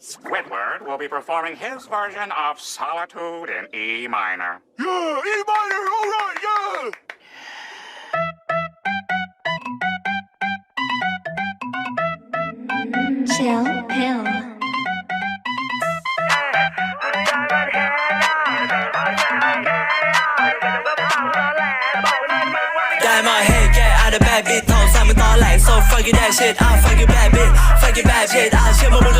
Squidward will be performing his version of Solitude in E minor. Yeah, E minor, alright, yeah! Chill pill. Diamond head get out of bad bitch โทรสั่งมึงตอนแหลก so fuck you that shit อะ fuck you bad bitch fuck you bad shit อะเชื่อมึ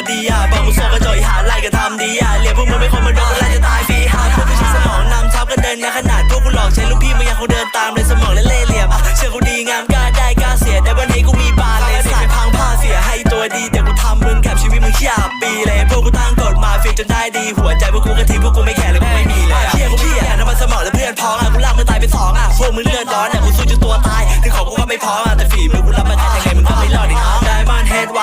าดีอะบอกมึงส่กระโจยหาไล่ก็ทำดีอะเรียกพวกมึงไม่คนมาโดนไล่จะตายฟรีหาพวกไม่ใช่สมองนำทับกันเดินงานขนาดพวกกูหลอกใช้ลูกพี่มึงยังคงเดินตามเลยสมองและเล่เหลี่ยมเชื่อกูดีงามกล้าได้กล้าเสียแต่วันนี้กูมีบานเลยสายพังผ้าเสียให้ตัวดีเดี๋ยวกูทำมึงแคบชีวิตมึงขี้อาบปีเลยพวกกูตั้งกฎมาฟิกจนได้ดีหัวใจพวกกูกระทิพวกกูไม่แคร์เลยกูไม่มีเลยเฮียกูพี่อะน้ำมันสมองและเพื่อนพ้องอะกูลากมึงตายไปสองอะพวกมึงเลือดร้อนอะ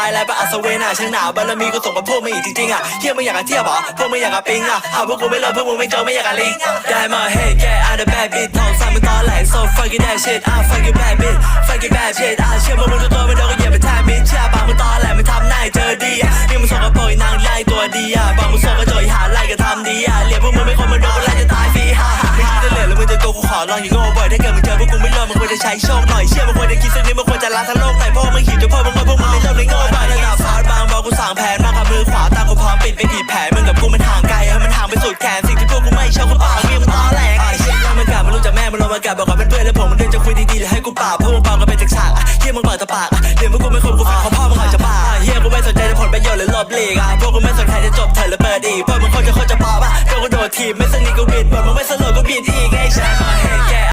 มันเฮดไวไลน์ปะอัศเวน่ะช่างหนาวบารมีกูส่งกับพวกมึงอีกจริงๆอะเฮียวมึงอยากกันเที่ยบเหรอพวกมึงอยากกับปิงอะเอาพวกกูไม่เลิกพวกมึงไม่เจอไม่อยากกับลิงได้มาเฮดแกอาร์เดอะแบดบิททองสั่งมึงตอนแหลก so fuck you that shit อะ fuck you bad bitch fuck you bad shit อะเชื่อมึงมึงจะตัวไม่โดนก็อย่าไปทายมิดเชื่อปากมึงตอนแหลกมึงทำหน้าให้เจอดีอะนี่มึงส่งกระโปรงอีนางไล่ตัวดีอะบอกมึงส่งกระโจยหาไล่ก็ทำดีอะเรียพวกมึงไม่คนมาโดนไล่จะตายฟรีฮ่าฮ่าฮ่าจะเหลือแล้วมึงจะโกกูขอลองอย่าโง่บ่อยถ้าเกิด วกกูไม่รอดมึงควรจะใช้โชคหน่อยเชื่อมึงควรจะคิดสักนิดมึงควรจะละทั้งโลกหน่อยเพราะว่ามึงหิวจนพ่อมึงว่าพวกมึงไม่เลิกเลยโง่บ้างระดับฟาดบางบอกกูสั่งแผนมากับมือขวาตากูพร้อมปิดไปกี่แผลมึงกับกูมันห่างไกลให้มันห่างไปสุดแขนสิ่งที่พวกกูไม่ชอบกูปากเมียมึงตอแหลกไอ้เชี่ยมันกลับมันรู้จักแม่มันลงมากลับบอกกับเพื่อนแล้วผมมันเดินจะคุยดีๆแล้วให้กูปราบพวกมึงเบากันเป็นจากฉากอะเฮียมึงเปิดตะปากอะเดี๋ยวพวกกูไม่ควรกูฟังเขาพ่อมึงอาจจะบ้าอะเฮียกูไม่สนใจในผลประโยชน์หรือลบหลีกอะพวกกูไม่สนใครจะจบเถิดหรือเปิดอีกพวกมึงคนจะคนจะพอป่ะโดนกูโดดทีมไม่สนิทกูบิดบทมึงไม่สนุกกูบิดอีก